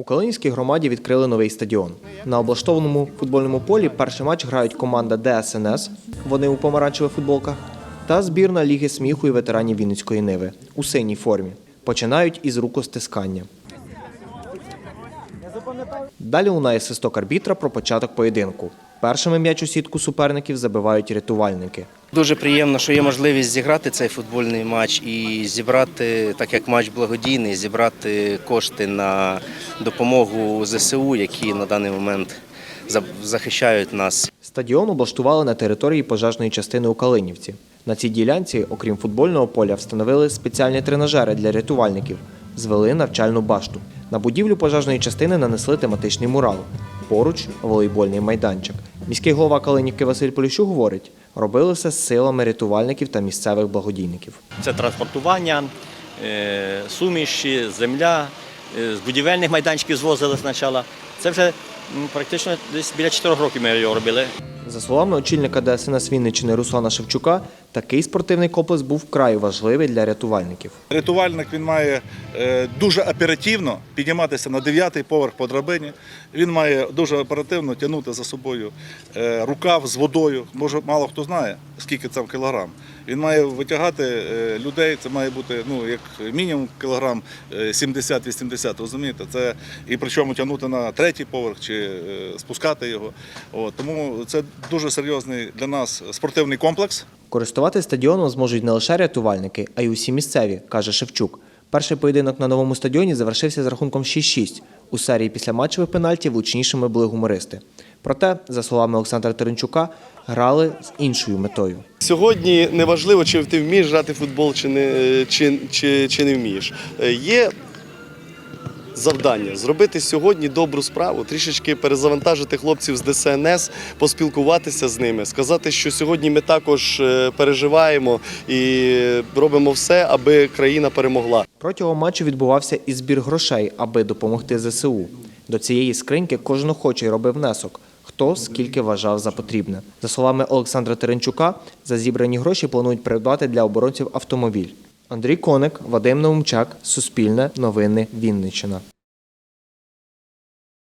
У Калинівській громаді відкрили новий стадіон. На облаштованому футбольному полі перший матч грають команда ДСНС, вони у помаранчевих футболках, та збірна Ліги сміху і ветеранів Вінницької Ниви у синій формі. Починають із рукостискання. Далі лунає свисток арбітра про початок поєдинку. Першими м'яч у сітку суперників забивають рятувальники. Дуже приємно, що є можливість зіграти цей футбольний матч і зібрати, так як матч благодійний, зібрати кошти на допомогу ЗСУ, які на даний момент захищають нас. Стадіон облаштували на території пожежної частини у Калинівці. На цій ділянці, окрім футбольного поля, встановили спеціальні тренажери для рятувальників, звели навчальну башту. На будівлю пожежної частини нанесли тематичний мурал. Поруч волейбольний майданчик. Міський голова Калинівки Василь Поліщук говорить, робили все з силами рятувальників та місцевих благодійників. Це транспортування, е, суміші, земля, е, з будівельних майданчиків звозили спочатку. Це вже практично десь біля 4 років ми його робили. За словами очільника ДСНС Вінниччини Руслана Шевчука, такий спортивний комплекс був вкрай важливий для рятувальників. Рятувальник він має е, дуже оперативно підніматися на дев'ятий поверх по драбині. Він має дуже оперативно тягнути за собою е, рукав з водою. Може, мало хто знає, скільки це в кілограм. Він має витягати е, людей. Це має бути ну як мінімум кілограм е, 70-80, Розумієте, це і причому тягнути на третій поверх чи спускати його. От, тому це дуже серйозний для нас спортивний комплекс. Користувати стадіоном зможуть не лише рятувальники, а й усі місцеві, каже Шевчук. Перший поєдинок на новому стадіоні завершився з рахунком 6-6. У серії післяматчевих пенальтів влучнішими були гумористи. Проте, за словами Олександра Теренчука, грали з іншою метою. Сьогодні неважливо, чи ти вмієш грати в футбол, чи не, чи, чи, чи не вмієш. Е, Є завдання зробити сьогодні добру справу, трішечки перезавантажити хлопців з ДСНС, поспілкуватися з ними, сказати, що сьогодні ми також е, переживаємо і робимо все, аби країна перемогла. Протягом матчу відбувався і збір грошей, аби допомогти ЗСУ. До цієї скриньки кожен охочий робив внесок. Хто скільки вважав за потрібне. За словами Олександра Теренчука, за зібрані гроші планують придбати для оборонців автомобіль. Андрій Коник, Вадим Наумчак, Суспільне, Новини, Вінниччина.